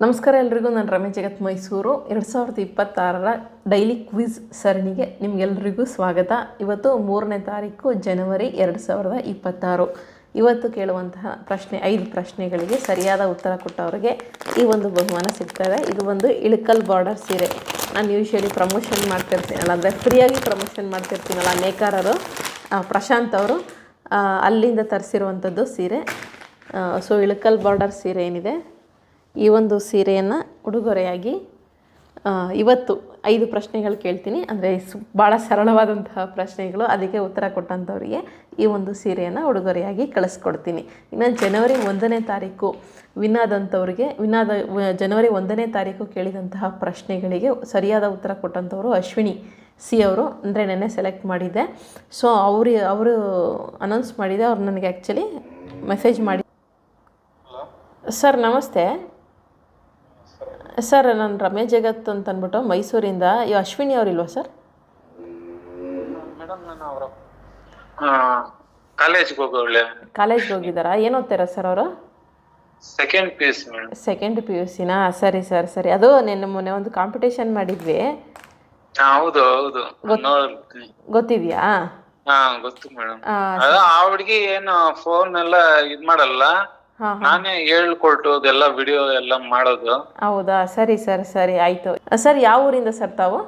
ನಮಸ್ಕಾರ ಎಲ್ರಿಗೂ, ನಾನು ರಮೇಶ್ ಜಗತ್ ಮೈಸೂರು. ಎರಡು ಸಾವಿರದ ಇಪ್ಪತ್ತಾರರ ಡೈಲಿ ಕ್ವಿಜ್ ಸರಣಿಗೆ ನಿಮಗೆಲ್ರಿಗೂ ಸ್ವಾಗತ. ಇವತ್ತು ಮೂರನೇ ತಾರೀಕು ಜನವರಿ ಎರಡು ಸಾವಿರದ ಇಪ್ಪತ್ತಾರು. ಇವತ್ತು ಕೇಳುವಂತಹ ಪ್ರಶ್ನೆ, ಐದು ಪ್ರಶ್ನೆಗಳಿಗೆ ಸರಿಯಾದ ಉತ್ತರ ಕೊಟ್ಟವರಿಗೆ ಈ ಒಂದು ಬಹುಮಾನ ಸಿಗ್ತದೆ. ಇದು ಒಂದು ಇಳಕಲ್ ಬಾರ್ಡರ್ ಸೀರೆ. ನಾನು ಯೂಶ್ವಲಿ ಪ್ರಮೋಷನ್ ಮಾಡ್ತಿರ್ತೀನಲ್ಲ, ಅಂದರೆ ಫ್ರೀಯಾಗಿ ಪ್ರಮೋಷನ್ ಮಾಡ್ತಿರ್ತೀನಲ್ಲ ನೇಕಾರರು ಪ್ರಶಾಂತ್ ಅವರು ಅಲ್ಲಿಂದ ತರಿಸಿರುವಂಥದ್ದು ಸೀರೆ. ಸೊ ಇಳಕಲ್ ಬಾರ್ಡರ್ ಸೀರೆ ಏನಿದೆ? ಈ ಒಂದು ಸೀರೆಯನ್ನು ಉಡುಗೊರೆಯಾಗಿ ಇವತ್ತು ಐದು ಪ್ರಶ್ನೆಗಳು ಕೇಳ್ತೀನಿ. ಅಂದರೆ ಸು ಭಾಳ ಸರಳವಾದಂತಹ ಪ್ರಶ್ನೆಗಳು. ಅದಕ್ಕೆ ಉತ್ತರ ಕೊಟ್ಟಂಥವ್ರಿಗೆ ಈ ಒಂದು ಸೀರೆಯನ್ನು ಉಡುಗೊರೆಯಾಗಿ ಕಳಿಸ್ಕೊಡ್ತೀನಿ. ಇನ್ನು ಜನವರಿ ಒಂದನೇ ತಾರೀಕು ವಿನ್ ಆದಂಥವ್ರಿಗೆ ವಿನ್ ಆದ ಜನವರಿ ಒಂದನೇ ತಾರೀಕು ಕೇಳಿದಂತಹ ಪ್ರಶ್ನೆಗಳಿಗೆ ಸರಿಯಾದ ಉತ್ತರ ಕೊಟ್ಟಂಥವರು ಅಶ್ವಿನಿ ಸಿ ಅವರು ಅಂದರೆ ನೆನ್ನೆ ಸೆಲೆಕ್ಟ್ ಮಾಡಿದ್ದೆ. ಸೊ ಅವರು ಅವರು ಅನೌನ್ಸ್ ಮಾಡಿದೆ ಅವ್ರು ನನಗೆ ಆ್ಯಕ್ಚುಲಿ ಮೆಸೇಜ್ ಮಾಡಿ ಸರ್ ನಮಸ್ತೆ. ಸರ್ ನಾನು ರಮೇಶ್ ಜಗತ್ ಅಂತ ಅಂದ್ಬಿಟ್ಟು ಮೈಸೂರಿಂದ ಇವ್ ಅಶ್ವಿನಿ ಅವರಿಲ್ವಾ ಸರ್? ಮೇಡಮ್ ನಾನು ಅವರ. ಕಾಲೇಜ್ಗೆ ಹೋಗೋಳೆ ಕಾಲೇಜ್ಗೆ ಹೋಗಿದ್ದಾರಾ? ಏನು ಓದ್ತಾರಾ ಸರ್ ಅವರು? Second P U C madam. Second P U ಸಿನಾ ಸರಿ ಸರ್ ಸರಿ. ಅದು ನಿನ್ನೆ ಮೊನ್ನೆ ಒಂದು ಕಾಂಪಿಟೇಷನ್ ಮಾಡಿದ್ವಿ. ಹೌದು ಹೌದು. ಗೊತ್ತಿದ್ಯಾ? ಹಾ ಗೊತ್ತು ಮೇಡಮ್. ಆ, ಅದ ಆ ಹುಡ್ಗಿ ಏನು ಫೋನ್ ಎಲ್ಲ ಇದ್ ಮಾಡಲ್ಲ. ನಾನೇ ಹೇಳ್ಕೊಟ್ಟು ಅದೆಲ್ಲ ವಿಡಿಯೋ ಎಲ್ಲ ಮಾಡೋದು. ಹೌದಾ? ಸರಿ ಸರ್ ಸರಿ ಆಯ್ತು. ಸರ್ ಯಾವ ಊರಿಂದ ಸರ್ ತಾವು?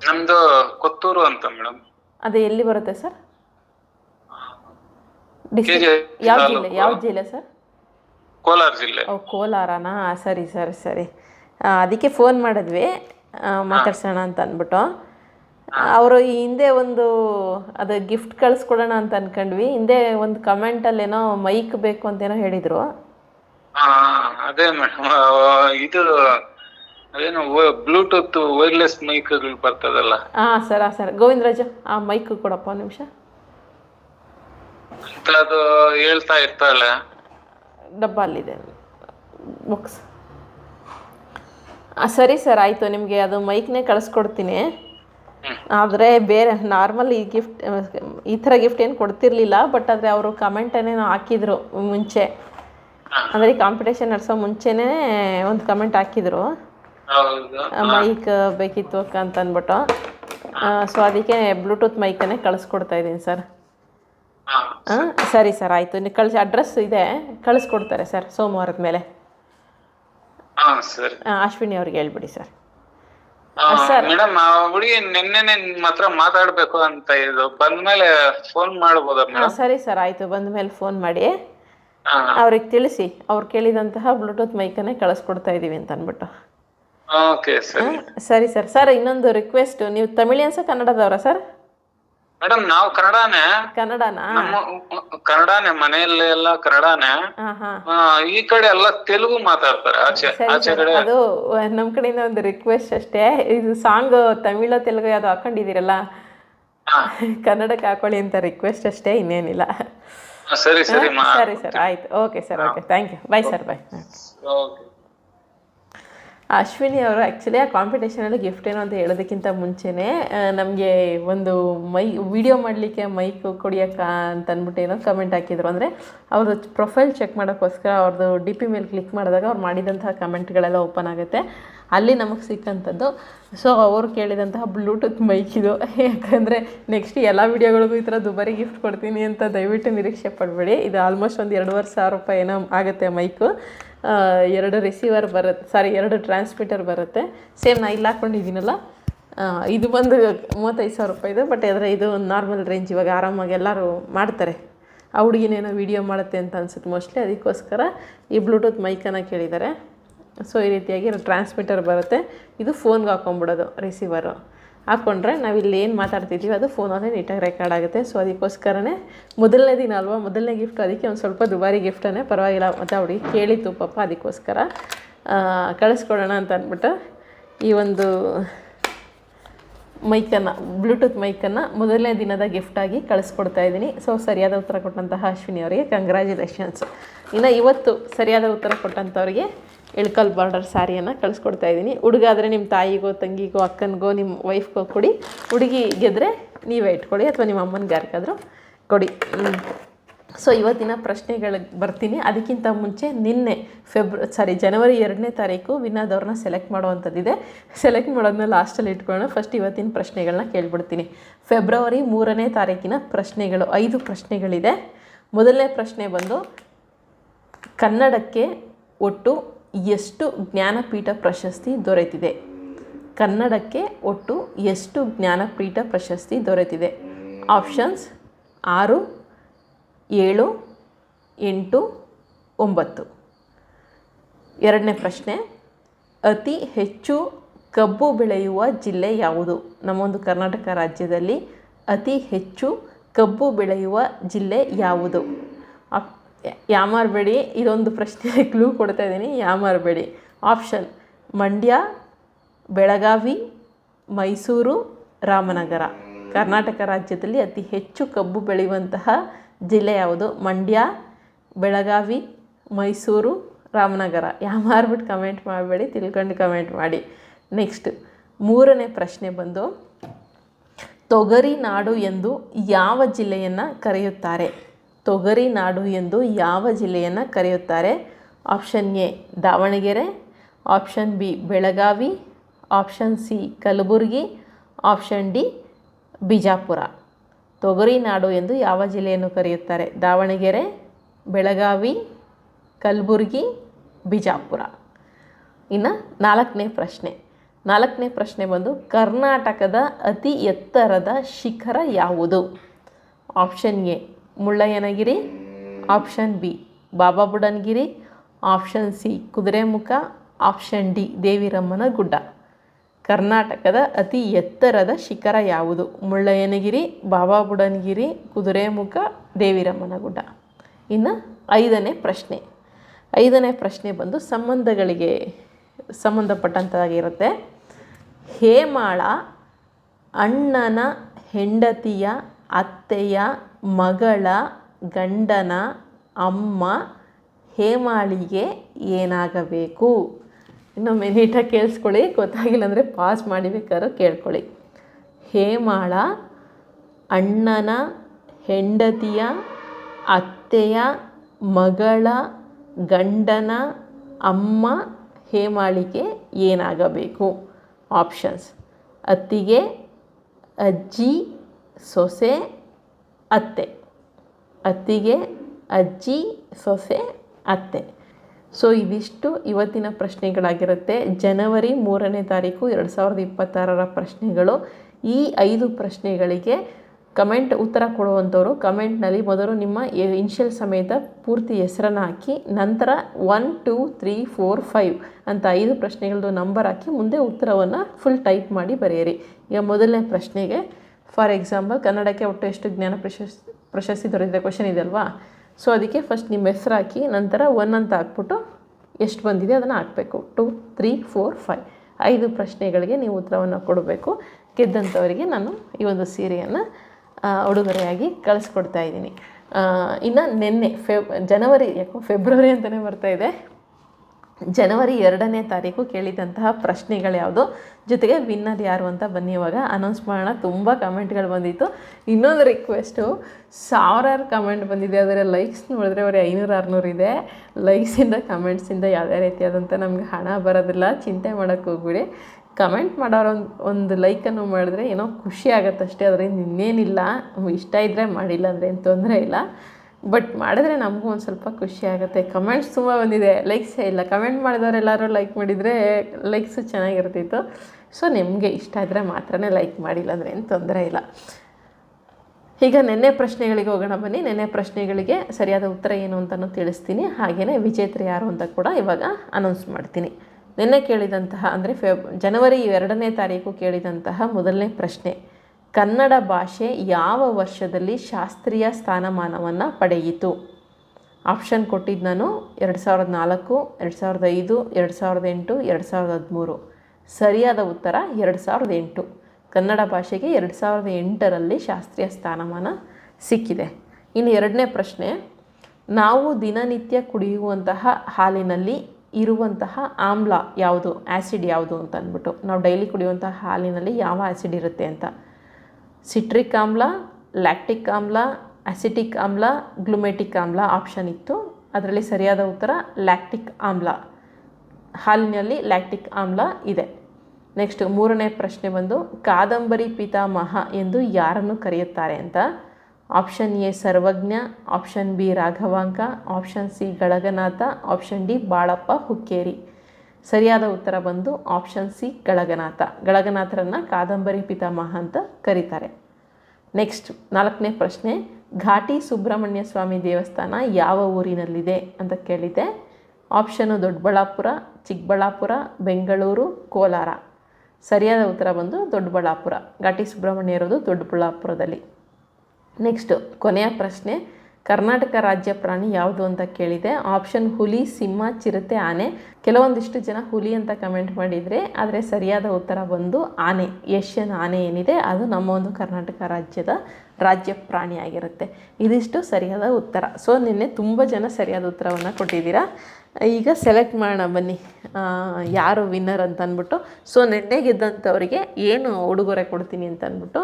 ನಮ್ದು ಕೊತ್ತೂರು ಅಂತ ಮೇಡಮ್ ಅದೇ ಎಲ್ಲಿ ಬರುತ್ತೆ ಸರ್? ಯಾವ ಜಿಲ್ಲೆ ಯಾವ ಜಿಲ್ಲೆ ಸರ್? ಕೋಲಾರ ಜಿಲ್ಲೆ. ಓ ಕೋಲಾರನಾ? ಸರಿ ಸರಿ ಸರಿ. ಅದಕ್ಕೆ ಫೋನ್ ಮಾಡಿದ್ವಿ. ಮಾತಾಡ್ಸೋಣ ಅಂತ ಅಂದ್ಬಿಟ್ಟು. ಅವರು ಈ ಹಿಂದೆ ಒಂದು ಅದು ಗಿಫ್ಟ್ ಕಳಿಸ್ಕೊಡೋಣ ಅಂತ ಅನ್ಕೊಂಡ್ವಿ. ಹಿಂದೆ ಒಂದು ಕಮೆಂಟಲ್ಲೇನೋ ಮೈಕ್ ಬೇಕು ಅಂತೇನೋ ಹೇಳಿದರು. ಅದೇ ಮೇಡಮ್ ಇದು ಅದೇನು ಬ್ಲೂಟೂತ್ ವೈರ್ಲೆಸ್ ಮೈಕ್ಗಳು ಬರ್ತದಲ್ಲ. ಹಾ ಸರ್ ಆ ಸರ್. ಗೋವಿಂದರಾಜ ಆ ಮೈಕ್ ಕೊಡಪ್ಪ ಒಂದು ನಿಮಿಷ. ಅಂತ ಅದು ಹೇಳ್ತಾ ಇರ್ತಾಳೆ. ಡಬ್ಬ ಅಲ್ಲಿದೆ. ಬಾಕ್ಸ್. ಸರಿ ಸರ್. ಆಯಿತು. ನಿಮಗೆ ಅದು ಮೈಕ್ನೇ ಕಳಿಸ್ಕೊಡ್ತೀನಿ. ಆದರೆ ಬೇರೆ ನಾರ್ಮಲ್ ಈ ಗಿಫ್ಟ್ ಈ ಥರ ಗಿಫ್ಟ್ ಏನು ಕೊಡ್ತಿರ್ಲಿಲ್ಲ ಬಟ್ ಆದರೆ ಅವರು ಕಮೆಂಟನ್ನೇನೋ ಹಾಕಿದ್ರು ಮುಂಚೆ. ಅಂದರೆ ಈ ಕಾಂಪಿಟೇಷನ್ ನಡೆಸೋ ಮುಂಚೆನೇ ಒಂದು ಕಮೆಂಟ್ ಹಾಕಿದ್ರು. ಮೈಕ್ ಬೇಕಿತ್ತು ಅಕ್ಕ ಅಂತ ಅಂದ್ಬಿಟ್ಟು. ಸೊ ಅದಕ್ಕೆ ಬ್ಲೂಟೂತ್ ಮೈಕನ್ನೇ ಕಳಿಸ್ಕೊಡ್ತಾ ಇದ್ದೀನಿ ಸರ್ ಹಾ. ಸರಿ ಸರ್ ಆಯಿತು. ನೀವು ಕಳಿಸಿ ಅಡ್ರೆಸ್ ಇದೆ ಕಳಿಸ್ಕೊಡ್ತಾರೆ ಸರ್ ಸೋಮವಾರದ ಮೇಲೆ. ಹಾ ಸರಿ ಅಶ್ವಿನಿ ಅವ್ರಿಗೆ ಹೇಳ್ಬಿಡಿ ಸರ್ ಮೇಡಮ್ ಆ ಹುಡುಗಿ ನಿನ್ನೆನೆ ನಿಮ್ ಹತ್ರ ಮಾತಾಡ್ಬೇಕು ಅಂತ ಇದು ಬಂದ್ಮೇಲೆ ಫೋನ್ ಮಾಡ್ಬೋದಾ ಮೇಡಮ್? ಸರಿ ಸರ್. ಆಯ್ತು. ಬಂದ ಮೇಲೆ ಫೋನ್ ಮಾಡಿ ಅವ್ರಿಗೆ ತಿಳಿಸಿ. ಅವ್ರು ಕೇಳಿದಂತಹ ಬ್ಲೂಟೂತ್ ಮೈಕನ್ನೇ ಕಳಿಸ್ಕೊಡ್ತಾ ಇದ್ದೀವಿ ಅಂತ ಅಂದ್ಬಿಟ್ಟು. ಓಕೆ ಸರಿ. ಸರಿ ಸರ್. ಸರ್ ಇನ್ನೊಂದು ರಿಕ್ವೆಸ್ಟ್ ನೀವು ತಮಿಳಿಯನ್ಸ ಕನ್ನಡದವರಾ ಸರ್? ಮೇಡಮ್ ನಾವು ಕನ್ನಡನೇ. ಕನ್ನಡನಾ? ನಮ್ಮ ಕನ್ನಡನೇ ಮನೆಯಲ್ಲಿ ಎಲ್ಲ ಕನ್ನಡನೇ. ಈ ಕಡೆ ಎಲ್ಲ ತೆಲುಗು ಮಾತಾಡ್ತಾರೆ ಆಚೆ ಆಚೆ ಕಡೆ. ಅದು ನಮ್ಮ ಕಡೆಯಿಂದ ಒಂದು ರಿಕ್ವೆಸ್ಟ್ ಅಷ್ಟೇ. ಇದು ಸಾಂಗ್ ತಮಿಳು ತೆಲುಗು ಯಾವ್ದು ಹಾಕೊಂಡಿದ್ದೀರಲ್ಲ? ಕನ್ನಡಕ್ಕೆ ಹಾಕೊಳ್ಳಿ ಅಂತ ರಿಕ್ವೆಸ್ಟ್ ಅಷ್ಟೇ ಇನ್ನೇನಿಲ್ಲ. ಸರಿ ಸರಿ ಸರಿ ಸರ್. ಆಯ್ತು. Okay sir. Okay thank you bye sir bye okay Ashwini ಅವರು ಆ್ಯಕ್ಚುಲಿ ಆ ಕಾಂಪಿಟೇಷನಲ್ಲಿ ಗಿಫ್ಟ್ ಏನು ಅಂತ ಹೇಳೋದಕ್ಕಿಂತ ಮುಂಚೆನೇ ನಮಗೆ ಒಂದು ಮೈ ವಿಡಿಯೋ ಮಾಡಲಿಕ್ಕೆ ಮೈಕ್ ಕೊಡಿಯಕ್ಕ ಅಂತ ಅಂದ್ಬಿಟ್ಟು ಏನೋ ಕಮೆಂಟ್ ಹಾಕಿದ್ರು. ಅಂದರೆ ಅವರು ಪ್ರೊಫೈಲ್ ಚೆಕ್ ಮಾಡೋಕ್ಕೋಸ್ಕರ ಅವ್ರದ್ದು ಡಿ ಪಿ ಮೇಲೆ ಕ್ಲಿಕ್ ಮಾಡಿದಾಗ ಅವ್ರು ಮಾಡಿದಂತಹ ಕಮೆಂಟ್ಗಳೆಲ್ಲ ಓಪನ್ ಆಗುತ್ತೆ. ಅಲ್ಲಿ ನಮಗೆ ಸಿಕ್ಕಂಥದ್ದು. ಸೊ ಅವರು ಕೇಳಿದಂತಹ ಬ್ಲೂಟೂತ್ ಮೈಕ್ ಇದು. ಯಾಕಂದರೆ ನೆಕ್ಸ್ಟ್ ಎಲ್ಲ ವೀಡಿಯೋಗಳಿಗೂ ಈ ಥರ ದುಬಾರಿ ಗಿಫ್ಟ್ ಕೊಡ್ತೀನಿ ಅಂತ ದಯವಿಟ್ಟು ನಿರೀಕ್ಷೆ ಪಡಬೇಡಿ. ಇದು ಆಲ್ಮೋಸ್ಟ್ ಒಂದು ಎರಡೂವರೆ ಸಾವಿರ ರೂಪಾಯಿ ಏನೋ ಆಗುತ್ತೆ ಮೈಕು ಎರಡು ರಿಸೀವರ್ ಬರುತ್ತೆ ಸಾರಿ ಎರಡು ಟ್ರಾನ್ಸ್ಮಿಟರ್ ಬರುತ್ತೆ. ಸೇಮ್ ನಾ ಇಲ್ಲಿ ಹಾಕ್ಕೊಂಡಿದ್ದೀನಲ್ಲ ಇದು ಬಂದು ಮೂವತ್ತೈದು ಸಾವಿರ ರೂಪಾಯಿದು ಬಟ್ ಆದರೆ ಇದು ಒಂದು ನಾರ್ಮಲ್ ರೇಂಜ್ ಇವಾಗ ಆರಾಮಾಗಿ ಎಲ್ಲರೂ ಮಾಡ್ತಾರೆ. ಆ ಹುಡುಗಿನೇನೋ ವೀಡಿಯೋ ಮಾಡುತ್ತೆ ಅಂತ ಅನ್ಸುತ್ತೆ ಮೋಸ್ಟ್ಲಿ ಅದಕ್ಕೋಸ್ಕರ ಈ ಬ್ಲೂಟೂತ್ ಮೈಕನ್ನು ಕೇಳಿದ್ದಾರೆ. ಸೊ ಈ ರೀತಿಯಾಗಿ ಟ್ರಾನ್ಸ್ಮಿಟರ್ ಬರುತ್ತೆ. ಇದು ಫೋನ್ಗೆ ಹಾಕೊಂಬಿಡೋದು ರಿಸೀವರು ಹಾಕ್ಕೊಂಡ್ರೆ ನಾವಿಲ್ಲಿ ಏನು ಮಾತಾಡ್ತಿದ್ದೀವಿ ಅದು ಫೋನಲ್ಲೇ ನೀಟಾಗಿ ರೆಕಾರ್ಡ್ ಆಗುತ್ತೆ. ಸೊ ಅದಕ್ಕೋಸ್ಕರನೇ ಮೊದಲನೇ ದಿನ ಅಲ್ವಾ, ಮೊದಲನೇ ಗಿಫ್ಟ್ ಅದಕ್ಕೆ ಒಂದು ಸ್ವಲ್ಪ ದುಬಾರಿ ಗಿಫ್ಟನ್ನೇ ಪರವಾಗಿಲ್ಲ. ಮತ್ತು ಅವಳಿಗೆ ಕೇಳಿತ್ತು ಪಾಪ ಅದಕ್ಕೋಸ್ಕರ. ಕಳಿಸ್ಕೊಡೋಣ ಅಂತ ಅಂದ್ಬಿಟ್ಟು ಈ ಒಂದು ಮೈಕನ್ನು ಬ್ಲೂಟೂತ್ ಮೈಕನ್ನು ಮೊದಲನೇ ದಿನದ ಗಿಫ್ಟಾಗಿ ಕಳಿಸ್ಕೊಡ್ತಾ ಇದ್ದೀನಿ. ಸೊ ಸರಿಯಾದ ಉತ್ತರ ಕೊಟ್ಟಂತಹ ಅಶ್ವಿನಿ ಅವರಿಗೆ ಕಂಗ್ರ್ಯಾಚುಲೇಷನ್ಸ್ ಇನ್ನು ಇವತ್ತು ಸರಿಯಾದ ಉತ್ತರ ಕೊಟ್ಟಂಥವ್ರಿಗೆ ಇಳ್ಕಲ್ ಬಾರ್ಡರ್ ಸ್ಯಾರಿಯನ್ನು ಕಳಿಸ್ಕೊಡ್ತಾ ಇದ್ದೀನಿ. ಹುಡುಗ ಆದರೆ ನಿಮ್ಮ ತಾಯಿಗೋ, ತಂಗಿಗೋ, ಅಕ್ಕನಿಗೋ ನಿಮ್ಮ ವೈಫ್ಗೋ ಕೊಡಿ. ಹುಡುಗಿ ಗೆದ್ದರೆ ನೀವೇ ಇಟ್ಕೊಳ್ಳಿ ಅಥವಾ ನಿಮ್ಮ ಅಮ್ಮನಿಗೆ ಯಾರಿಗಾದರೂ ಕೊಡಿ. ಸೊ ಇವತ್ತಿನ ಪ್ರಶ್ನೆಗಳಿಗೆ ಬರ್ತೀನಿ. ಅದಕ್ಕಿಂತ ಮುಂಚೆ ನಿನ್ನೆ ಫೆಬ್ರ ಸಾರಿ ಜನವರಿ ಎರಡನೇ ತಾರೀಕು ವಿನಾದವ್ರನ್ನ ಸೆಲೆಕ್ಟ್ ಮಾಡುವಂಥದ್ದಿದೆ. ಸೆಲೆಕ್ಟ್ ಮಾಡೋದನ್ನ ಲಾಸ್ಟಲ್ಲಿ ಇಟ್ಕೊಳ್ಳೋಣ. ಫಸ್ಟ್ ಇವತ್ತಿನ ಪ್ರಶ್ನೆಗಳನ್ನ ಕೇಳ್ಬಿಡ್ತೀನಿ. ಫೆಬ್ರವರಿ ಮೂರನೇ ತಾರೀಕಿನ ಪ್ರಶ್ನೆಗಳು, ಐದು ಪ್ರಶ್ನೆಗಳಿದೆ. ಮೊದಲನೇ ಪ್ರಶ್ನೆ ಬಂದು, ಕನ್ನಡಕ್ಕೆ ಒಟ್ಟು ಎಷ್ಟು ಜ್ಞಾನಪೀಠ ಪ್ರಶಸ್ತಿ ದೊರೆತಿದೆ? ಕನ್ನಡಕ್ಕೆ ಒಟ್ಟು ಎಷ್ಟು ಜ್ಞಾನಪೀಠ ಪ್ರಶಸ್ತಿ ದೊರೆತಿದೆ? ಆಪ್ಷನ್ಸ್ ಆರು, ಏಳು, ಎಂಟು, ಒಂಬತ್ತು. ಎರಡನೇ ಪ್ರಶ್ನೆ, ಅತಿ ಹೆಚ್ಚು ಕಬ್ಬು ಬೆಳೆಯುವ ಜಿಲ್ಲೆ ಯಾವುದು? ನಮ್ಮೊಂದು ಕರ್ನಾಟಕ ರಾಜ್ಯದಲ್ಲಿ ಅತಿ ಹೆಚ್ಚು ಕಬ್ಬು ಬೆಳೆಯುವ ಜಿಲ್ಲೆ ಯಾವುದು? ಯಾಮಾರಬೇಡಿ ಇದೊಂದು ಪ್ರಶ್ನೆ ಕ್ಲೂ ಕೊಡ್ತಾ ಇದ್ದೀನಿ. ಯಾಮಾರಬೇಡಿ ಆಪ್ಷನ್ ಮಂಡ್ಯ, ಬೆಳಗಾವಿ, ಮೈಸೂರು, ರಾಮನಗರ. ಕರ್ನಾಟಕ ರಾಜ್ಯದಲ್ಲಿ ಅತಿ ಹೆಚ್ಚು ಕಬ್ಬು ಬೆಳೆಯುವಂತಹ ಜಿಲ್ಲೆ ಯಾವುದು? ಮಂಡ್ಯ, ಬೆಳಗಾವಿ, ಮೈಸೂರು, ರಾಮನಗರ. ಯಾಮಾರ್ಬಿಟ್ಟು ಕಮೆಂಟ್ ಮಾಡಬೇಡಿ, ತಿಳ್ಕೊಂಡು ಕಮೆಂಟ್ ಮಾಡಿ. ನೆಕ್ಸ್ಟ್ ಮೂರನೇ ಪ್ರಶ್ನೆ ಬಂದು, ತೊಗರಿ ನಾಡು ಎಂದು ಯಾವ ಜಿಲ್ಲೆಯನ್ನು ಕರೆಯುತ್ತಾರೆ? ತೊಗರಿ ನಾಡು ಎಂದು ಯಾವ ಜಿಲ್ಲೆಯನ್ನು ಕರೆಯುತ್ತಾರೆ? Option A, Davanagere. Option B, Belagavi. Option C, Kalaburagi. Option D, Bijapur. ತೊಗರಿ ನಾಡು ಎಂದು ಯಾವ ಜಿಲ್ಲೆಯನ್ನು ಕರೆಯುತ್ತಾರೆ? ದಾವಣಗೆರೆ, ಬೆಳಗಾವಿ, ಕಲಬುರಗಿ, ಬಿಜಾಪುರ. ಇನ್ನು ನಾಲ್ಕನೇ ಪ್ರಶ್ನೆ. ನಾಲ್ಕನೇ ಪ್ರಶ್ನೆ ಬಂದು, ಕರ್ನಾಟಕದ ಅತಿ ಎತ್ತರದ ಶಿಖರ ಯಾವುದು? Option A Mullayanagiri option B Baba Budangiri option C Kudremukh option D ದೇವಿರಮ್ಮನ ಗುಡ್ಡ ಕರ್ನಾಟಕದ ಅತಿ ಎತ್ತರದ ಶಿಖರ ಯಾವುದು? ಮುಳ್ಳಯ್ಯನಗಿರಿ ಬಾಬಾ ಬುಡನ್ಗಿರಿ ಕುದುರೆಮುಖ ದೇವಿರಮ್ಮನ ಗುಡ್ಡ ಇನ್ನು ಐದನೇ ಪ್ರಶ್ನೆ. ಐದನೇ ಪ್ರಶ್ನೆ ಬಂದು ಸಂಬಂಧಗಳಿಗೆ ಸಂಬಂಧಪಟ್ಟಂತಾಗಿರುತ್ತೆ. ಹೇಮಾಳ ಅಣ್ಣನ ಹೆಂಡತಿಯ ಅತ್ತೆಯ ಮಗಳ, ಗಂಡನ, ಅಮ್ಮ, ಹೇಮಾಳಿಗೆ ಏನಾಗಬೇಕು? ಇನ್ನೊಮ್ಮೆ ನೀಟಾಗಿ ಕೇಳಿಸ್ಕೊಳ್ಳಿ. ಗೊತ್ತಾಗಿಲ್ಲ ಅಂದರೆ ಪಾಸ್ ಮಾಡಿ ಬೇಕಾದ್ರೂ ಕೇಳ್ಕೊಳ್ಳಿ. ಹೇಮಾಳ, ಅಣ್ಣನ, ಹೆಂಡತಿಯ, ಅತ್ತೆಯ, ಮಗಳ, ಗಂಡನ, ಅಮ್ಮ, ಹೇಮಾಳಿಗೆ ಏನಾಗಬೇಕು? ಆಪ್ಷನ್ಸ್. ಅತ್ತಿಗೆ, ಅಜ್ಜಿ, ಸೊಸೆ ಅತ್ತೆ. ಅತ್ತಿಗೆ ಅಜ್ಜಿ, ಸೊಸೆ, ಅತ್ತೆ. ಸೊ, ಇದಿಷ್ಟು ಇವತ್ತಿನ ಪ್ರಶ್ನೆಗಳಾಗಿರುತ್ತೆ. ಜನವರಿ ಮೂರನೇ ತಾರೀಕು ಎರಡು ಸಾವಿರದ ಇಪ್ಪತ್ತಾರರ ಪ್ರಶ್ನೆಗಳು. ಈ ಐದು ಪ್ರಶ್ನೆಗಳಿಗೆ ಕಮೆಂಟ್, ಉತ್ತರ ಕೊಡುವಂಥವರು ಕಮೆಂಟ್ನಲ್ಲಿ ಮೊದಲು ನಿಮ್ಮ ಇನ್ಷಿಯಲ್ ಸಮೇತ ಪೂರ್ತಿ ಹೆಸರನ್ನು ಹಾಕಿ, ನಂತರ one, two, three, four, five ಅಂತ ಐದು ಪ್ರಶ್ನೆಗಳದ್ದು ನಂಬರ್ ಹಾಕಿ ಮುಂದೆ ಉತ್ತರವನ್ನು ಫುಲ್ ಟೈಪ್ ಮಾಡಿ ಬರೆಯಿರಿ. ಈಗ ಮೊದಲನೇ ಪ್ರಶ್ನೆಗೆ ಫಾರ್ ಎಕ್ಸಾಂಪಲ್ ಕನ್ನಡಕ್ಕೆ ಒಟ್ಟು ಎಷ್ಟು ಜ್ಞಾನ ಪ್ರಶಸ್ತಿ ಪ್ರಶಸ್ತಿ ದೊರೆತಿದೆ ಕ್ವಶನ್ ಇದೆ ಅಲ್ವಾ? ಸೊ ಅದಕ್ಕೆ ಫಸ್ಟ್ ನಿಮ್ಮ ಹೆಸರು ಹಾಕಿ, ನಂತರ ಒನ್ ಅಂತ ಹಾಕ್ಬಿಟ್ಟು ಎಷ್ಟು ಬಂದಿದೆ ಅದನ್ನು ಹಾಕಬೇಕು. ಟು ತ್ರೀ ಫೋರ್ ಫೈವ್ ಐದು ಪ್ರಶ್ನೆಗಳಿಗೆ ನೀವು ಉತ್ತರವನ್ನು ಕೊಡಬೇಕು. ಗೆದ್ದಂಥವರಿಗೆ ನಾನು ಈ ಒಂದು ಸೀರೆಯನ್ನು ಉಡುಗೊರೆಯಾಗಿ ಕಳಿಸ್ಕೊಡ್ತಾ ಇದ್ದೀನಿ. ಇನ್ನು ನಿನ್ನೆ, ಫೆಬ್, ಜನವರಿ, ಯಾಕೋ, ಫೆಬ್ರವರಿ ಅಂತಲೇ ಇದೆ. ಜನವರಿ ಎರಡನೇ ತಾರೀಕು ಕೇಳಿದಂತಹ ಪ್ರಶ್ನೆಗಳು ಯಾವುದು? ಜೊತೆಗೆ ವಿನ್ನರ್ ಯಾರು ಅಂತ ಬನ್ನಿ ಇವಾಗ. ಅನೌನ್ಸ್ ಮಾಡೋಣ. ತುಂಬ ಕಮೆಂಟ್ಗಳು ಬಂದಿತ್ತು. ಇನ್ನೊಂದು ರಿಕ್ವೆಸ್ಟು ಸಾವಿರಾರು ಕಮೆಂಟ್ ಬಂದಿದೆ. ಆದರೆ ಲೈಕ್ಸ್ ನೋಡಿದ್ರೆ ಬರೀ ಐನೂರು, ಆರುನೂರು ಇದೆ. ಲೈಕ್ಸಿಂದ ಕಮೆಂಟ್ಸಿಂದ ಯಾವುದೇ ರೀತಿಯಾದಂಥ ನಮಗೆ ಹಣ ಬರೋದಿಲ್ಲ. ಚಿಂತೆ ಮಾಡೋಕ್ಕೆ ಹೋಗ್ಬಿಡಿ. ಕಮೆಂಟ್ ಮಾಡೋರು ಒಂದು ಒಂದು ಲೈಕನ್ನು ಮಾಡಿದ್ರೆ ಏನೋ ಖುಷಿ ಆಗುತ್ತೆ ಅಷ್ಟೇ ಅದರಿಂದ ಇನ್ನೇನಿಲ್ಲ. ಇಷ್ಟ ಇದ್ದರೆ ಮಾಡಿಲ್ಲ ಅಂದರೆ ಏನು ತೊಂದರೆ ಇಲ್ಲ. ಬಟ್ ಮಾಡಿದ್ರೆ ನಮಗೂ ಒಂದು ಸ್ವಲ್ಪ ಖುಷಿ ಆಗುತ್ತೆ. ಕಮೆಂಟ್ಸ್ ತುಂಬ ಬಂದಿದೆ. ಲೈಕ್ಸೇ ಇಲ್ಲ. ಕಮೆಂಟ್ ಮಾಡಿದವರೆಲ್ಲರೂ ಲೈಕ್ ಮಾಡಿದರೆ ಲೈಕ್ಸು ಚೆನ್ನಾಗಿರ್ತಿತ್ತು. ಸೊ ನಿಮಗೆ ಇಷ್ಟ ಇದ್ದರೆ ಮಾತ್ರನೇ ಲೈಕ್ ಮಾಡಿಲ್ಲ ಅಂದರೆ ಏನು ತೊಂದರೆ ಇಲ್ಲ. ಈಗ ನೆನ್ನೆ ಪ್ರಶ್ನೆಗಳಿಗೆ ಹೋಗೋಣ ಬನ್ನಿ. ನೆನ್ನೆ ಪ್ರಶ್ನೆಗಳಿಗೆ ಸರಿಯಾದ ಉತ್ತರ ಏನು ಅಂತಲೂ ತಿಳಿಸ್ತೀನಿ. ಹಾಗೆಯೇ ವಿಜೇತರು ಯಾರು ಅಂತ ಕೂಡ ಇವಾಗ ಅನೌನ್ಸ್ ಮಾಡ್ತೀನಿ. ನಿನ್ನೆ ಕೇಳಿದಂತಹ ಅಂದರೆ ಫೆಬ್ ಜನವರಿ ಎರಡನೇ ತಾರೀಕು ಕೇಳಿದಂತಹ ಮೊದಲನೇ ಪ್ರಶ್ನೆ. ಕನ್ನಡ ಭಾಷೆ ಯಾವ ವರ್ಷದಲ್ಲಿ ಶಾಸ್ತ್ರೀಯ ಸ್ಥಾನಮಾನವನ್ನು ಪಡೆಯಿತು? ಆಪ್ಷನ್ ಕೊಟ್ಟಿದ್ದು ನಾನು ಎರಡು ಸಾವಿರದ ನಾಲ್ಕು, ಎರಡು ಸಾವಿರದ ಐದು, ಎರಡು ಸಾವಿರದ ಎಂಟು, ಎರಡು ಸಾವಿರದ ಹದಿಮೂರು. ಸರಿಯಾದ ಉತ್ತರ ಎರಡು ಸಾವಿರದ ಎಂಟು. ಕನ್ನಡ ಭಾಷೆಗೆ ಎರಡು ಸಾವಿರದ ಎಂಟರಲ್ಲಿ ಶಾಸ್ತ್ರೀಯ ಸ್ಥಾನಮಾನ ಸಿಕ್ಕಿದೆ. ಇನ್ನು ಎರಡನೇ ಪ್ರಶ್ನೆ, ನಾವು ದಿನನಿತ್ಯ ಕುಡಿಯುವಂತಹ ಹಾಲಿನಲ್ಲಿ ಇರುವಂತಹ ಆಮ್ಲ ಯಾವುದು? ಆ್ಯಸಿಡ್ ಯಾವುದು ಅಂತ ಅಂದ್ಬಿಟ್ಟು. ನಾವು ಡೈಲಿ ಕುಡಿಯುವಂತಹ ಹಾಲಿನಲ್ಲಿ ಯಾವ ಆ್ಯಸಿಡ್ ಇರುತ್ತೆ ಅಂತ. ಸಿಟ್ರಿಕ್ ಆಮ್ಲ, ಲ್ಯಾಕ್ಟಿಕ್ ಆಮ್ಲ ಆಸಿಟಿಕ್ ಆಮ್ಲ, ಗ್ಲುಮೆಟಿಕ್ ಆಮ್ಲ ಆಪ್ಷನ್ ಇತ್ತು. ಅದರಲ್ಲಿ ಸರಿಯಾದ ಉತ್ತರ ಲ್ಯಾಕ್ಟಿಕ್ ಆಮ್ಲ. ಹಾಲಿನಲ್ಲಿ ಲ್ಯಾಕ್ಟಿಕ್ ಆಮ್ಲ ಇದೆ. ನೆಕ್ಸ್ಟ್ ಮೂರನೇ ಪ್ರಶ್ನೆ ಬಂದು, ಕಾದಂಬರಿ ಪಿತಾಮಹ ಎಂದು ಯಾರನ್ನು ಕರೆಯುತ್ತಾರೆ ಅಂತ? Option A Sarvajna. Option B Raghavanka. Option C Galaganatha. Option D Balappa Hukkeri. ಸರಿಯಾದ ಉತ್ತರ ಬಂದು ಆಪ್ಷನ್ ಸಿ ಗಳಗನಾಥ. ಗಳಗನಾಥರನ್ನು ಕಾದಂಬರಿ ಪಿತಾಮಹ ಅಂತ ಕರೀತಾರೆ. ನೆಕ್ಸ್ಟ್ ನಾಲ್ಕನೇ ಪ್ರಶ್ನೆ, ಘಾಟಿ ಸುಬ್ರಹ್ಮಣ್ಯ ಸ್ವಾಮಿ ದೇವಸ್ಥಾನ ಯಾವ ಊರಿನಲ್ಲಿದೆ ಅಂತ ಕೇಳಿದೆ. ಆಪ್ಷನು ದೊಡ್ಡಬಳ್ಳಾಪುರ, ಚಿಕ್ಕಬಳ್ಳಾಪುರ, ಬೆಂಗಳೂರು, ಕೋಲಾರ. ಸರಿಯಾದ ಉತ್ತರ ಬಂದು ದೊಡ್ಡಬಳ್ಳಾಪುರ. ಘಾಟಿ ಸುಬ್ರಹ್ಮಣ್ಯ ಇರೋದು ದೊಡ್ಡಬಳ್ಳಾಪುರದಲ್ಲಿ. ನೆಕ್ಸ್ಟು ಕೊನೆಯ ಪ್ರಶ್ನೆ ಕರ್ನಾಟಕ ರಾಜ್ಯ ಪ್ರಾಣಿ ಯಾವುದು ಅಂತ ಕೇಳಿದೆ. ಆಪ್ಷನ್ ಹುಲಿ, ಸಿಂಹ, ಚಿರತೆ, ಆನೆ. ಕೆಲವೊಂದಿಷ್ಟು ಜನ ಹುಲಿ ಅಂತ ಕಮೆಂಟ್ ಮಾಡಿದರೆ ಆದರೆ ಸರಿಯಾದ ಉತ್ತರ ಬಂದು ಆನೆ, ಏಷ್ಯನ್ ಆನೆ ಏನಿದೆ, ಅದು ನಮ್ಮ ಒಂದು ಕರ್ನಾಟಕ ರಾಜ್ಯದ ರಾಜ್ಯ ಪ್ರಾಣಿಯಾಗಿರುತ್ತೆ ಇದಿಷ್ಟು ಸರಿಯಾದ ಉತ್ತರ. ಸೊ ನಿನ್ನೆ ತುಂಬ ಜನ ಸರಿಯಾದ ಉತ್ತರವನ್ನು ಕೊಟ್ಟಿದ್ದೀರಾ. ಈಗ ಸೆಲೆಕ್ಟ್ ಮಾಡೋಣ ಬನ್ನಿ. ಯಾರು ವಿನ್ನರ್ ಅಂತ ಅಂದ್ಬಿಟ್ಟು ಸೊ ನೆನ್ನೆ ಗೆದ್ದಂಥವ್ರಿಗೆ ಏನು ಉಡುಗೊರೆ ಕೊಡ್ತೀನಿ ಅಂತ ಅಂದ್ಬಿಟ್ಟು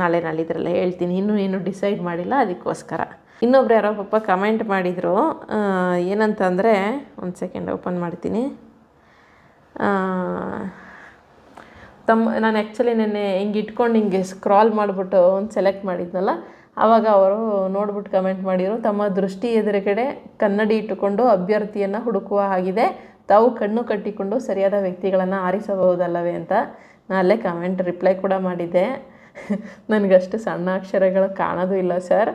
ನಾಳೆ ನಾಳಿದ್ರಲ್ಲ ಹೇಳ್ತೀನಿ. ಇನ್ನೂ ಏನು ಡಿಸೈಡ್ ಮಾಡಿಲ್ಲ, ಅದಕ್ಕೋಸ್ಕರ. ಇನ್ನೊಬ್ರು ಯಾರೋ ಪಾಪ ಕಮೆಂಟ್ ಮಾಡಿದರು. ಏನಂತಂದರೆ, ಒಂದು ಸೆಕೆಂಡ್ ಓಪನ್ ಮಾಡ್ತೀನಿ. ತಮ್ಮ ನಾನು ಆ್ಯಕ್ಚುಲಿ ನೆನ್ನೆ ಹಿಂಗೆ ಇಟ್ಕೊಂಡು ಹಿಂಗೆ ಸ್ಕ್ರಾಲ್ ಮಾಡಿಬಿಟ್ಟು ಒಂದು ಸೆಲೆಕ್ಟ್ ಮಾಡಿದ್ನಲ್ಲ ಆವಾಗ ಅವರು ನೋಡ್ಬಿಟ್ಟು ಕಮೆಂಟ್ ಮಾಡಿದರು, ತಮ್ಮ ದೃಷ್ಟಿ ಎದುರುಗಡೆ ಕನ್ನಡಿ ಇಟ್ಟುಕೊಂಡು ಅಭ್ಯರ್ಥಿಯನ್ನು ಹುಡುಕುವ ಹಾಗಿದೆ, ತಾವು ಕಣ್ಣು ಕಟ್ಟಿಕೊಂಡು ಸರಿಯಾದ ವ್ಯಕ್ತಿಗಳನ್ನು ಆರಿಸಬಹುದಲ್ಲವೇ ಅಂತ ನಾನು ಅಲ್ಲೇ ಕಮೆಂಟ್ ರಿಪ್ಲೈ ಕೂಡ ಮಾಡಿದ್ದೆ. ನನಗಷ್ಟು ಸಣ್ಣ ಅಕ್ಷರಗಳು ಕಾಣೋದು ಇಲ್ಲ ಸರ್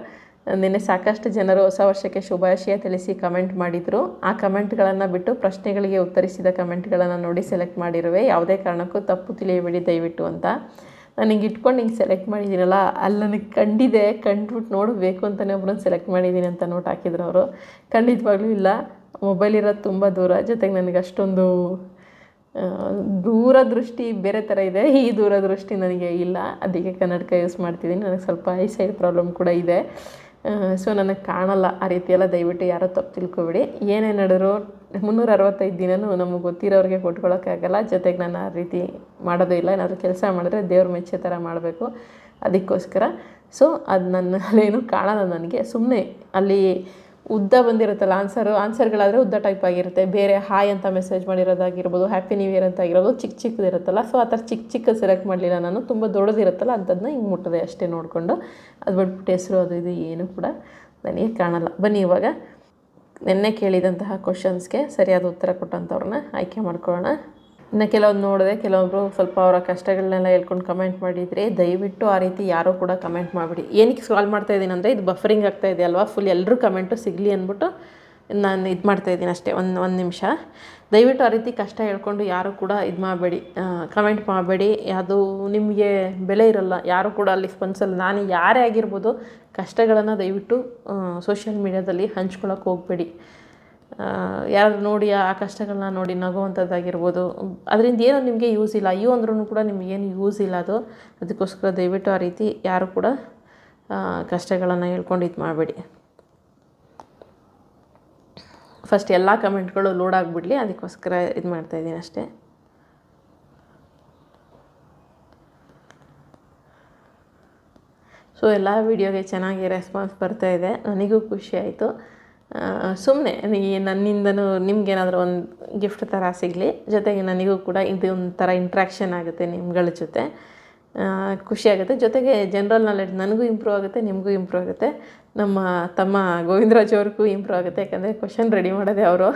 ನಿನ್ನೆ ಸಾಕಷ್ಟು ಜನರು ಹೊಸ ವರ್ಷಕ್ಕೆ ಶುಭಾಶಯ ತಿಳಿಸಿ ಕಮೆಂಟ್ ಮಾಡಿದರು. ಆ ಕಮೆಂಟ್ಗಳನ್ನು ಬಿಟ್ಟು ಪ್ರಶ್ನೆಗಳಿಗೆ ಉತ್ತರಿಸಿದ ಕಮೆಂಟ್ಗಳನ್ನು ನೋಡಿ ಸೆಲೆಕ್ಟ್ ಮಾಡಿರುವೆ. ಯಾವುದೇ ಕಾರಣಕ್ಕೂ ತಪ್ಪು ತಿಳಿಯಬೇಡಿ, ದಯವಿಟ್ಟು ಅಂತ. ನಾನು ಹಿಂಗೆ ಇಟ್ಕೊಂಡು ಹಿಂಗೆ ಸೆಲೆಕ್ಟ್ ಮಾಡಿದ್ದೀನಲ್ಲ ಅಲ್ಲಿ ನನಗೆ ಕಂಡಿದೆ ಕಂಡುಬಿಟ್ಟು ನೋಡಬೇಕು ಅಂತಲೇ ಒಬ್ರನ್ನ ಸೆಲೆಕ್ಟ್ ಮಾಡಿದ್ದೀನಿ ಅಂತ ನೋಟ್ ಹಾಕಿದ್ರು ಅವರು. ಖಂಡಿತವಾಗ್ಲೂ ಇಲ್ಲ. ಮೊಬೈಲ್ ಇರೋದು ತುಂಬ ದೂರ, ಜೊತೆಗೆ ನನಗೆ ಅಷ್ಟೊಂದು ದೂರ ದೂರದೃಷ್ಟಿ ಬೇರೆ ಥರ ಇದೆ. ಈ ದೂರದೃಷ್ಟಿ ನನಗೆ ಇಲ್ಲ. ಅದಕ್ಕೆ ಕನ್ನಡಕ ಯೂಸ್ ಮಾಡ್ತಿದ್ದೀನಿ ನನಗೆ ಸ್ವಲ್ಪ ಐ ಸೈಡ್ ಪ್ರಾಬ್ಲಮ್ ಕೂಡ ಇದೆ. ಸೊ ನನಗೆ ಕಾಣಲ್ಲ ಆ ರೀತಿ ಎಲ್ಲ ದಯವಿಟ್ಟು ಯಾರೋ ತಪ್ಪು ತಿಳ್ಕೊಬಿಡಿ. ಏನೇ ನಡೆದ್ರು ಮುನ್ನೂರ ಅರವತ್ತೈದು ದಿನವೂ ನಮಗೆ ಗೊತ್ತಿರೋರಿಗೆ ಕೊಟ್ಕೊಳ್ಳೋಕ್ಕಾಗಲ್ಲ ಜೊತೆಗೆ ನಾನು ಆ ರೀತಿ ಮಾಡೋದು ಇಲ್ಲ. ಏನಾದರೂ ಕೆಲಸ ಮಾಡಿದ್ರೆ ದೇವ್ರ ಮೆಚ್ಚೆ ಥರ ಮಾಡಬೇಕು. ಅದಕ್ಕೋಸ್ಕರ. ಸೊ ಅದು ನನ್ನಲ್ಲೇನು ಕಾಣಲ್ಲ ನನಗೆ. ಸುಮ್ಮನೆ ಅಲ್ಲಿ ಉದ್ದ ಬಂದಿರುತ್ತಲ್ಲ ಆನ್ಸರು ಆನ್ಸರ್ಗಳಾದರೆ ಉದ್ದ ಟೈಪ್ ಆಗಿರುತ್ತೆ. ಬೇರೆ ಹಾಯ್ ಅಂತ ಮೆಸೇಜ್ ಮಾಡಿರೋದಾಗಿರ್ಬೋದು ಹ್ಯಾಪಿ ನ್ಯೂ ಇಯರ್ ಅಂತ ಆಗಿರೋದು ಚಿಕ್ಕ ಚಿಕ್ಕದಿರುತ್ತಲ್ಲ ಸೊ ಆ ಥರ ಚಿಕ್ಕ ಚಿಕ್ಕ ಸೆಲೆಕ್ಟ್ ಮಾಡಲಿಲ್ಲ ನಾನು. ತುಂಬ ದೊಡ್ಡದಿರುತ್ತಲ್ಲ ಅಂಥದ್ದನ್ನ ಹಿಂಗೆ ಮುಟ್ಟದೆ ಅಷ್ಟೇ ನೋಡಿಕೊಂಡು. ಅದು ಬಿಟ್ಬಿಟ್ಟು ಹೆಸರು ಅದು ಇದು ಏನು ಕೂಡ ನನಗೆ ಕಾಣಲ್ಲ. ಬನ್ನಿ ಇವಾಗ ನಿನ್ನೆ ಕೇಳಿದಂತಹ ಕ್ವಶನ್ಸ್ಗೆ ಸರಿಯಾದ ಉತ್ತರ ಕೊಟ್ಟಂಥವ್ರನ್ನ ಆಯ್ಕೆ ಮಾಡ್ಕೊಳ್ಳೋಣ. ಇನ್ನು ಕೆಲವೊಂದು ನೋಡಿದೆ ಕೆಲವೊಬ್ಬರು ಸ್ವಲ್ಪ ಅವರ ಕಷ್ಟಗಳನ್ನೆಲ್ಲ ಹೇಳ್ಕೊಂಡು ಕಮೆಂಟ್ ಮಾಡಿದರೆ ದಯವಿಟ್ಟು ಆ ರೀತಿ ಯಾರೂ ಕೂಡ ಕಮೆಂಟ್ ಮಾಡಿಬಿಡಿ. ಏನಕ್ಕೆ ಸಾಲ್ವ್ ಮಾಡ್ತಾ ಇದ್ದೀನಿ ಅಂದರೆ ಇದು ಬಫರಿಂಗ್ ಆಗ್ತಾ ಇದೆ ಅಲ್ವಾ? ಫುಲ್ ಎಲ್ಲರೂ ಕಮೆಂಟು ಸಿಗಲಿ ಅಂದ್ಬಿಟ್ಟು ನಾನು ಇದು ಮಾಡ್ತಾ ಇದ್ದೀನಿ ಅಷ್ಟೇ, ಒಂದು ಒಂದು ನಿಮಿಷ. ದಯವಿಟ್ಟು ಆ ರೀತಿ ಕಷ್ಟ ಹೇಳ್ಕೊಂಡು ಯಾರು ಕೂಡ ಇದು ಮಾಡಬೇಡಿ. ಕಮೆಂಟ್ ಮಾಡಬೇಡಿ. ಅದು ನಿಮಗೆ ಬೆಲೆ ಇರಲ್ಲ. ಯಾರು ಕೂಡ ಅಲ್ಲಿ ಸ್ಪಂದಿಸಲ್ಲ ನಾನು ಯಾರೇ ಆಗಿರ್ಬೋದು, ಕಷ್ಟಗಳನ್ನು ದಯವಿಟ್ಟು ಸೋಷಿಯಲ್ ಮೀಡ್ಯಾದಲ್ಲಿ ಹಂಚ್ಕೊಳ್ಳೋಕೆ ಹೋಗಬೇಡಿ. ಯಾರು ನೋಡಿ ಆ ಕಷ್ಟಗಳನ್ನ ನೋಡಿ ನಗುವಂಥದ್ದಾಗಿರ್ಬೋದು. ಅದರಿಂದ ಏನೋ ನಿಮಗೆ ಯೂಸ್ ಇಲ್ಲ. ಅಯ್ಯೋ ಅಂದ್ರೂ ಕೂಡ ನಿಮಗೇನು ಯೂಸ್ ಇಲ್ಲ ಅದು. ಅದಕ್ಕೋಸ್ಕರ ದಯವಿಟ್ಟು ಆ ರೀತಿ ಯಾರು ಕೂಡ ಕಷ್ಟಗಳನ್ನು ಹೇಳ್ಕೊಂಡು ಇದು ಮಾಡಬೇಡಿ. ಫಸ್ಟ್ ಎಲ್ಲ ಕಮೆಂಟ್ಗಳು ಲೋಡ್ ಆಗಿಬಿಡಲಿ. ಅದಕ್ಕೋಸ್ಕರ ಇದು ಮಾಡ್ತಾಯಿದ್ದೀನಿ ಅಷ್ಟೇ. ಸೊ ಎಲ್ಲ ವೀಡಿಯೋಗೆ ಚೆನ್ನಾಗಿ ರೆಸ್ಪಾನ್ಸ್ ಬರ್ತಾ ಇದೆ. ನನಗೂ ಖುಷಿ ಆಯಿತು. ಸುಮ್ಮನೆ ನನ್ನಿಂದನೂ ನಿಮ್ಗೇನಾದರೂ ಒಂದು ಗಿಫ್ಟ್ ಥರ ಸಿಗಲಿ. ಜೊತೆಗೆ ನನಗೂ ಕೂಡ ಇದು ಒಂಥರ ಇಂಟ್ರ್ಯಾಕ್ಷನ್ ಆಗುತ್ತೆ ನಿಮ್ಗಳ ಜೊತೆ. ಖುಷಿಯಾಗುತ್ತೆ ಜೊತೆಗೆ ಜನರಲ್ ನಾಲೆಡ್ಜ್ ನನಗೂ ಇಂಪ್ರೂವ್ ಆಗುತ್ತೆ, ನಿಮಗೂ ಇಂಪ್ರೂವ್ ಆಗುತ್ತೆ. ನಮ್ಮ ತಮ್ಮ ಗೋವಿಂದರಾಜ್ ಅವ್ರಿಗೂ ಇಂಪ್ರೂವ್ ಆಗುತ್ತೆ. ಯಾಕಂದರೆ ಕ್ವಶನ್ ರೆಡಿ ಮಾಡೋದೇ ಅವರು.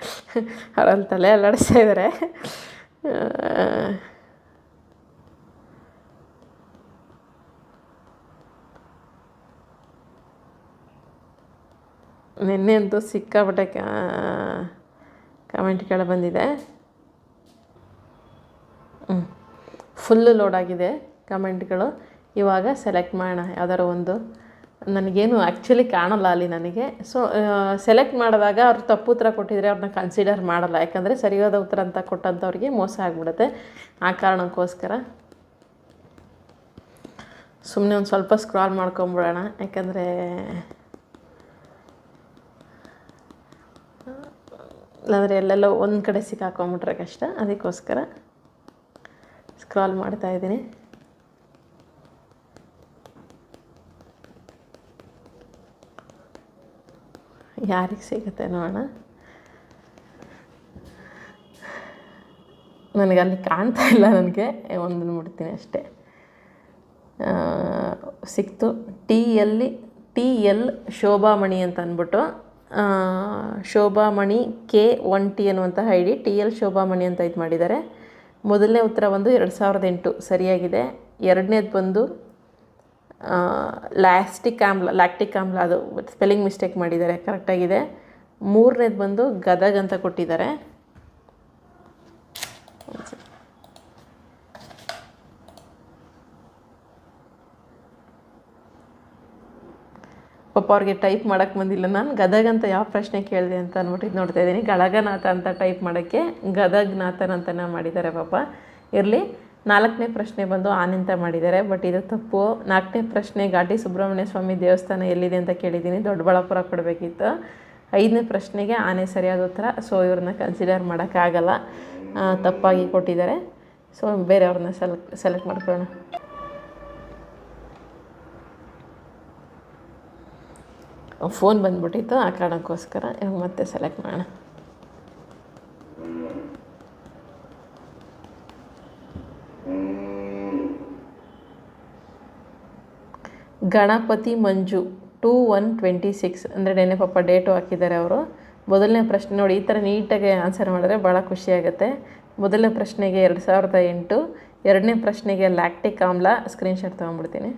ಅವರಲ್ಲಿ ತಲೆ ಅಲ್ಲಾಡಿಸ್ತಾ ಇದ್ದಾರೆ ನಿನ್ನೆ ಅಂತೂ ಸಿಕ್ಕಾಪಟ್ಟೆ ಕಮೆಂಟ್ಗಳು ಬಂದಿದೆ. ಹ್ಞೂ ಫುಲ್ಲು ಲೋಡ್ ಆಗಿದೆ ಕಮೆಂಟ್ಗಳು ಇವಾಗ ಸೆಲೆಕ್ಟ್ ಮಾಡೋಣ. ಯಾವ್ದಾರು ಒಂದು. ನನಗೇನು ಆ್ಯಕ್ಚುಲಿ ಕಾಣಲ್ಲ ಅಲ್ಲಿ ನನಗೆ. ಸೊ ಸೆಲೆಕ್ಟ್ ಮಾಡಿದಾಗ ಅವ್ರು ತಪ್ಪು ಉತ್ತರ ಕೊಟ್ಟಿದ್ರೆ ಅವ್ರನ್ನ ಕನ್ಸಿಡರ್ ಮಾಡಲ್ಲ. ಯಾಕಂದರೆ ಸರಿಯಾದ ಉತ್ತರ ಅಂತ ಕೊಟ್ಟಂಥವ್ರಿಗೆ ಮೋಸ ಆಗಿಬಿಡುತ್ತೆ. ಆ ಕಾರಣಕ್ಕೋಸ್ಕರ. ಸುಮ್ಮನೆ ಒಂದು ಸ್ವಲ್ಪ ಸ್ಕ್ರಾಲ್ ಮಾಡ್ಕೊಂಬಿಡೋಣ. ಯಾಕಂದರೆ ಇಲ್ಲಾಂದರೆ ಎಲ್ಲೆಲ್ಲೋ ಒಂದು ಕಡೆ ಸಿಕ್ಕಾಕೊಂಬಿಟ್ರೆ ಕಷ್ಟ ಅದಕ್ಕೋಸ್ಕರ ಸ್ಕ್ರಾಲ್ ಮಾಡ್ತಾ ಇದ್ದೀನಿ. ಯಾರಿಗೆ ಸಿಗುತ್ತೆ ನೋಡೋಣ. ನನಗೆ ಅಲ್ಲಿ ಕಾಣ್ತಾ ಇಲ್ಲ ನನಗೆ. ಒಂದನ್ನು ನೋಡ್ತೀನಿ ಅಷ್ಟೇ. ಸಿಕ್ತು. ಟಿ ಎಲ್ಲಿ, ಟಿ ಎಲ್ ಶೋಭಾಮಣಿ ಅಂತ ಅಂದ್ಬಿಟ್ಟು ಶೋಭಾಮಣಿ ಕೆ ಒನ್ ಟಿ ಅನ್ನುವಂತಹ I D T L Shobhamani ಅಂತ ಇದು ಮಾಡಿದ್ದಾರೆ. ಮೊದಲನೇ ಉತ್ತರ ಬಂದು ಎರಡು ಸಾವಿರದ ಎಂಟು, ಸರಿಯಾಗಿದೆ. ಎರಡನೇದು ಬಂದು ಲ್ಯಾಸ್ಟಿಕ್ ಆಮ್ಲ, ಲ್ಯಾಕ್ಟಿಕ್ ಆಮ್ಲ, ಅದು ಸ್ಪೆಲ್ಲಿಂಗ್ ಮಿಸ್ಟೇಕ್ ಮಾಡಿದ್ದಾರೆ ಕರೆಕ್ಟಾಗಿದೆ ಮೂರನೇದು ಬಂದು ಗದಗ್ ಅಂತ ಕೊಟ್ಟಿದ್ದಾರೆ. ಪಾಪ ಅವ್ರಿಗೆ ಟೈಪ್ ಮಾಡೋಕ್ಕೆ ಬಂದಿಲ್ಲ. ನಾನು ಗದಗಂತ ಯಾವ ಪ್ರಶ್ನೆ ಕೇಳಿದೆ ಅಂತ ಅಂದ್ಬಿಟ್ಟು ನೋಡ್ತಾ ಇದ್ದೀನಿ. ಗಳಗನಾಥ ಅಂತ ಟೈಪ್ ಮಾಡೋಕ್ಕೆ ಗದಗ್ನಾಥನ್ ಅಂತಲೇ ಮಾಡಿದ್ದಾರೆ ಪಾಪ. ಇರಲಿ, ನಾಲ್ಕನೇ ಪ್ರಶ್ನೆ ಬಂದು ಆನೆ ಅಂತ ಮಾಡಿದ್ದಾರೆ. ಬಟ್ ಇದು ತಪ್ಪು. ನಾಲ್ಕನೇ ಪ್ರಶ್ನೆ ಘಾಟಿ ಸುಬ್ರಹ್ಮಣ್ಯ ಸ್ವಾಮಿ ದೇವಸ್ಥಾನ ಎಲ್ಲಿದೆ ಅಂತ ಕೇಳಿದ್ದೀನಿ. ದೊಡ್ಡಬಳ್ಳಾಪುರ ಕೊಡಬೇಕಿತ್ತು. ಐದನೇ ಪ್ರಶ್ನೆಗೆ ಆನೆ ಸರಿಯಾದ ಉತ್ತರ. ಸೊ ಇವ್ರನ್ನ ಕನ್ಸಿಡರ್ ಮಾಡೋಕ್ಕಾಗಲ್ಲ ತಪ್ಪಾಗಿ ಕೊಟ್ಟಿದ್ದಾರೆ. ಸೊ ಬೇರೆಯವ್ರನ್ನ ಸೆಲೆಕ್ಟ್ ಸೆಲೆಕ್ಟ್ ಮಾಡ್ಕೊಳ್ಳೋಣ. ಫೋನ್ ಬಂದ್ಬಿಟ್ಟಿತ್ತು, ಆ ಕಾರಣಕ್ಕೋಸ್ಕರ ಇವಾಗ ಮತ್ತೆ ಸೆಲೆಕ್ಟ್ ಮಾಡೋಣ. Ganapati Manju two one twenty six ಅಂದರೆ ನೆನೆ ಪಾಪ ಡೇಟು ಹಾಕಿದ್ದಾರೆ ಅವರು. ಮೊದಲನೇ ಪ್ರಶ್ನೆ ನೋಡಿ, ಈ ಥರ ನೀಟಾಗಿ ಆನ್ಸರ್ ಮಾಡಿದ್ರೆ ಭಾಳ ಖುಷಿಯಾಗುತ್ತೆ ಮೊದಲನೇ ಪ್ರಶ್ನೆಗೆ ಎರಡು ಸಾವಿರದ ಎಂಟು, ಎರಡನೇ ಪ್ರಶ್ನೆಗೆ ಲ್ಯಾಕ್ಟಿಕ್ ಆಮ್ಲ ಸ್ಕ್ರೀನ್ಶಾಟ್ ತೊಗೊಂಡ್ಬಿಡ್ತೀನಿ.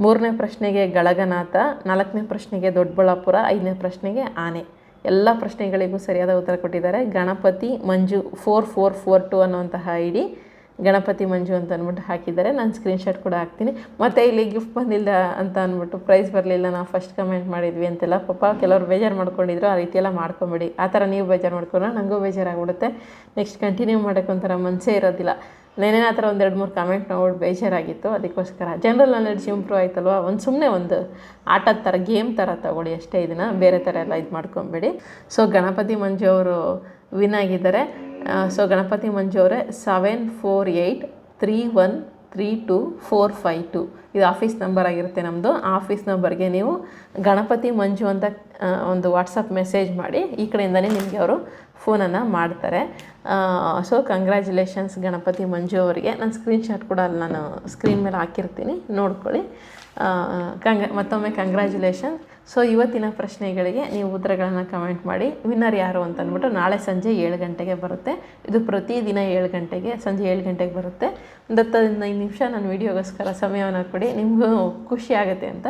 ಮೂರನೇ ಪ್ರಶ್ನೆಗೆ ಗಳಗನಾಥ, ನಾಲ್ಕನೇ ಪ್ರಶ್ನೆಗೆ ದೊಡ್ಡಬಳ್ಳಾಪುರ, ಐದನೇ ಪ್ರಶ್ನೆಗೆ ಆನೆ. ಎಲ್ಲ ಪ್ರಶ್ನೆಗಳಿಗೂ ಸರಿಯಾದ ಉತ್ತರ ಕೊಟ್ಟಿದ್ದಾರೆ. Ganapati, Manju four four four two ಅನ್ನುವಂತಹ ಐ ಡಿ ಗಣಪತಿ, ಮಂಜು ಅಂತ ಅಂದ್ಬಿಟ್ಟು ಹಾಕಿದ್ದಾರೆ. ನಾನು ಸ್ಕ್ರೀನ್ಶಾಟ್ ಕೂಡ ಹಾಕ್ತೀನಿ. ಮತ್ತು ಇಲ್ಲಿ ಗಿಫ್ಟ್ ಬಂದಿಲ್ಲ ಅಂತ ಅಂದ್ಬಿಟ್ಟು ಪ್ರೈಸ್ ಬರಲಿಲ್ಲ. ನಾವು ಫಸ್ಟ್ ಕಮೆಂಟ್ ಮಾಡಿದ್ವಿ ಅಂತೆಲ್ಲ. ಪಾಪ ಕೆಲವರು ಬೇಜಾರು ಮಾಡ್ಕೊಂಡಿದ್ರು. ಆ ರೀತಿಯೆಲ್ಲ ಮಾಡ್ಕೊಬೇಡಿ. ಆ ಥರ ನೀವು ಬೇಜಾರು ಮಾಡ್ಕೊಂಡ್ರೆ ನನಗೂ ಬೇಜಾರಾಗ್ಬಿಡುತ್ತೆ. ನೆಕ್ಸ್ಟ್ ಕಂಟಿನ್ಯೂ ಮಾಡೋಕ್ಕೊಂಥರ ಮನಸ್ಸೇ ಇರೋದಿಲ್ಲ. ನೆನೆ ಆ ಥರ ಒಂದು ಎರಡು ಮೂರು ಕಮೆಂಟ್ ನೋಡಿ ಬೇಜಾರಾಗಿತ್ತು. ಅದಕ್ಕೋಸ್ಕರ ಜನರಲ್ ನಾಲೆಡ್ಜ್ ಇಂಪ್ರೂವ್ ಆಯ್ತಲ್ವ? ಒಂದು ಸುಮ್ಮನೆ ಒಂದು ಆಟದ ಥರ ಗೇಮ್ ಥರ ತಗೊಳ್ಳಿ ಅಷ್ಟೇ ಇದನ್ನು. ಬೇರೆ ಥರ ಎಲ್ಲ ಇದು ಮಾಡ್ಕೊಬೇಡಿ. ಸೊ ಗಣಪತಿ ಮಂಜು ಅವರು ವಿನ್ ಆಗಿದ್ದಾರೆ. ಸೊ ಗಣಪತಿ ಮಂಜು ಅವರೇ seven four eight three one three two four five two ಇದು ಆಫೀಸ್ ನಂಬರ್ ಆಗಿರುತ್ತೆ ನಮ್ಮದು ಆಫೀಸ್ ನಂಬರ್ಗೆ ನೀವು ಗಣಪತಿ ಮಂಜು ಅಂತ ಒಂದು ವಾಟ್ಸಪ್ ಮೆಸೇಜ್ ಮಾಡಿ ಈ ಕಡೆಯಿಂದನೇ ನಿಮಗೆ ಅವರು ಫೋನನ್ನು ಮಾಡ್ತಾರೆ. ಸೊ ಕಂಗ್ರ್ಯಾಚುಲೇಷನ್ಸ್ ಗಣಪತಿ ಮಂಜು ಅವರಿಗೆ. ನಾನು ಸ್ಕ್ರೀನ್ಶಾಟ್ ಕೂಡ ಅಲ್ಲಿ ನಾನು ಸ್ಕ್ರೀನ್ ಮೇಲೆ ಹಾಕಿರ್ತೀನಿ. ನೋಡ್ಕೊಳ್ಳಿ. ಕಂಗ್, ಮತ್ತೊಮ್ಮೆ ಕಂಗ್ರ್ಯಾಚುಲೇಷನ್ ಸೊ ಇವತ್ತಿನ ಪ್ರಶ್ನೆಗಳಿಗೆ ನೀವು ಉತ್ತರಗಳನ್ನು ಕಮೆಂಟ್ ಮಾಡಿ. ವಿನ್ನರ್ ಯಾರು ಅಂತ ಅಂದ್ಬಿಟ್ಟು ನಾಳೆ ಸಂಜೆ ಏಳು ಗಂಟೆಗೆ ಬರುತ್ತೆ. ಇದು ಪ್ರತಿದಿನ ಏಳು ಗಂಟೆಗೆ, ಸಂಜೆ ಏಳು ಗಂಟೆಗೆ ಬರುತ್ತೆ. ಒಂದು ಹದಿನೈದು ನಿಮಿಷ ನಾನು ವೀಡಿಯೋಗೋಸ್ಕರ ಸಮಯವನ್ನು ಕೊಡಿ. ನಿಮಗೂ ಖುಷಿ ಆಗುತ್ತೆ ಅಂತ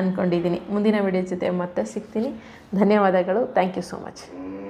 ಅಂದ್ಕೊಂಡಿದ್ದೀನಿ ಮುಂದಿನ ವಿಡಿಯೋ ಜೊತೆ ಮತ್ತೆ ಸಿಗ್ತೀನಿ. ಧನ್ಯವಾದಗಳು. Thank you so much